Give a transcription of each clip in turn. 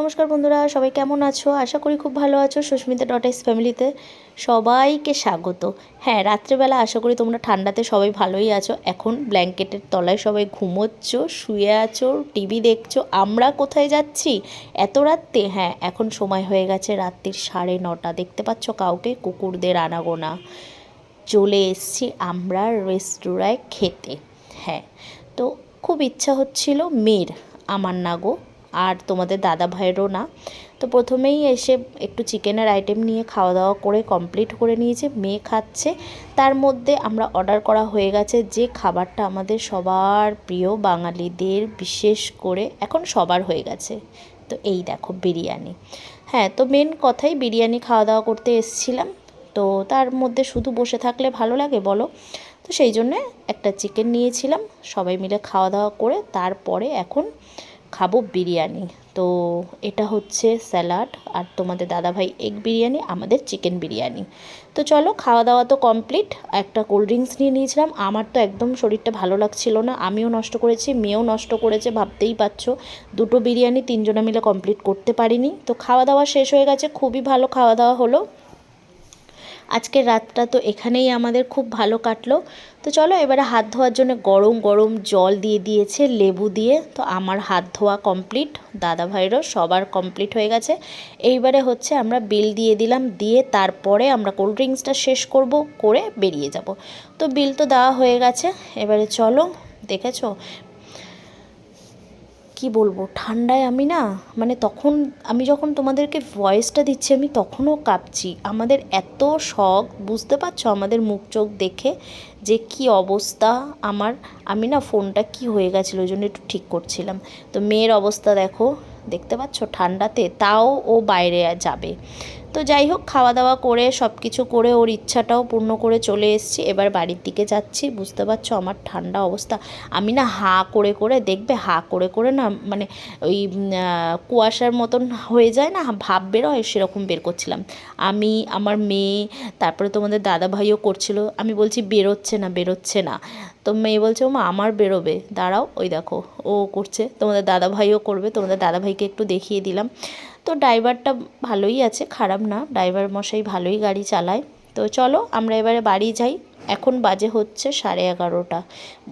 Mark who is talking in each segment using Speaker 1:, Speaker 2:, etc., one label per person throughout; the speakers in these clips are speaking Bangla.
Speaker 1: নমস্কার বন্ধুরা, সবাই কেমন আছো? আশা করি খুব ভালো আছো, সুস্মিতা ডটাইস ফ্যামিলিতে সবাইকে স্বাগত। হ্যাঁ রাত্রেবেলা আশা করি তোমরা ঠান্ডাতে সবাই ভালোই আছো। এখন ব্ল্যাঙ্কেটের তলায় সবাই ঘুমোচ্ছ, শুয়ে আছো, টিভি দেখছ, আমরা কোথায় যাচ্ছি? এত রাত্রে? হ্যাঁ এখন সময় হয়ে গেছে রাত্রির সাড়ে নটা। দেখতে পাচ্ছ কাউকে? কুকুরদের আনাগোনা। চলে এসছি আমরা রেস্তোরাঁয় খেতে। হ্যাঁ তো খুব ইচ্ছা হচ্ছিল মেয়ের আমার না গো। আর তোমাদের দাদা ভাইয়েরও না। তো প্রথমেই এসে একটু চিকেনের আইটেম নিয়ে খাওয়া দাওয়া করে কমপ্লিট করে নিয়েছে, মেয়ে খাচ্ছে। তার মধ্যে আমরা অর্ডার করা হয়ে গেছে যে খাবারটা আমাদের সবার প্রিয় বাঙালিদের বিশেষ করে এখন সবার হয়ে গেছে। তো এই দেখো বিরিয়ানি। হ্যাঁ তো মেন কথাই বিরিয়ানি খাওয়া দাওয়া করতে এসছিলাম। তো তার মধ্যে শুধু বসে থাকলে ভালো লাগে বলো? তো সেই জন্যে একটা চিকেন নিয়েছিলাম। সবাই মিলে খাওয়া দাওয়া করে তারপরে এখন খাব বিরিয়ানি। তো এটা হচ্ছে স্যালাড আর তোমাদের দাদাভাই এগ বিরিয়ানি, আমাদের চিকেন বিরিয়ানি। তো চলো খাওয়া দাওয়া তো কমপ্লিট একটা কোল্ড ড্রিঙ্কস নিয়ে নিয়েছিলাম। আমার তো একদম শরীরটা ভালো লাগছিল না। আমিও নষ্ট করেছি, মেয়েও নষ্ট করেছে, ভাবতেই পারছ। দুটো বিরিয়ানি তিনজনে মিলে কমপ্লিট করতে পারিনি। তো খাওয়া দাওয়া শেষ হয়ে গেছে। খুবই ভালো খাওয়া দাওয়া হলো। আজকের রাতটা তো এখানেই আমাদের খুব ভালো কাটলো। তো চলো এবারে হাত ধোয়ার জন্য গরম গরম জল দিয়ে দিয়েছে, লেবু দিয়ে। তো আমার হাত ধোয়া কমপ্লিট, দাদা ভাইয়েরও সবার কমপ্লিট হয়ে গেছে। এইবারে হচ্ছে আমরা বিল দিয়ে দিলাম, দিয়ে তারপরে আমরা কোল্ড ড্রিঙ্কসটা শেষ করব, করে বেরিয়ে যাব। তো বিল তো দেওয়া হয়ে গেছে, এবারে চলো, দেখেছ? কি বলব, ঠান্ডায় আমি না মানে তখন আমি যখন তোমাদেরকে ভয়েসটা দিচ্ছি, আমি তখনও কাঁপছি। আমাদের এত শখ, বুঝতে পারছ? আমাদের মুখ চোখ দেখে যে কি অবস্থা আমার, আমি না ফোনটা কি হয়ে গেছিল ওই জন্য একটু ঠিক করছিলাম। তো মেয়ের অবস্থা দেখো, দেখতে পাচ্ছ? ঠান্ডাতে, তাও ও বাইরে যাবে। তো যাই হোক খাওয়া দাওয়া করে সব কিছু করে ওর ইচ্ছাটাও পূর্ণ করে চলে এসেছি। এবার বাড়ির দিকে যাচ্ছি। বুঝতে পারছ আমার ঠান্ডা অবস্থা। আমি না হা করে করে, দেখবে হা করে করে না মানে ওই কুয়াশার মতন হয়ে যায় না, ভাব বেরোয় সেরকম বের করছিলাম। আমি, আমার মেয়ে, তারপরে তোমাদের দাদা ভাইও করছিল। আমি বলছি, বেরোচ্ছে না বেরোচ্ছে না। তো মেয়ে বলছে ও মা আমার বেরোবে। দাঁড়াও, ওই দেখো, ও করছে। তোমাদের দাদা ভাইও করবে। তোমাদের দাদা ভাইকে একটু দেখিয়ে দিলাম। তো ড্রাইভারটা ভালোই আছে, খারাপ না। ড্রাইভার মশাই ভালোই গাড়ি চালায়। তো চলো, আমরা এবারে বাড়ি যাই। এখন বাজে হচ্ছে সাড়ে এগারোটা।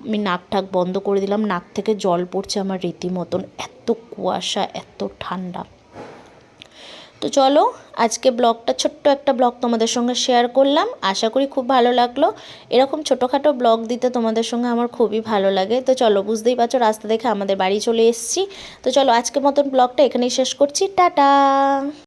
Speaker 1: আমি নাক ঠাক বন্ধ করে দিলাম। নাক থেকে জল পড়ছে আমার রীতিমতন। এত কুয়াশা, এত ঠান্ডা। তো চলো, আজকে ব্লগটা, ছোট্ট একটা ব্লগ তোমাদের সঙ্গে শেয়ার করলাম। আশা করি খুব ভালো লাগল। এরকম ছোটোখাটো ব্লগ দিতে তোমাদের সঙ্গে আমার খুবই ভালো লাগে। তো চলো, বুঝতেই পারছ, রাস্তা দেখে আমাদের বাড়ি চলে এসেছি। তো চলো, আজকের মতন ব্লগটা এখানেই শেষ করছি। টাটা!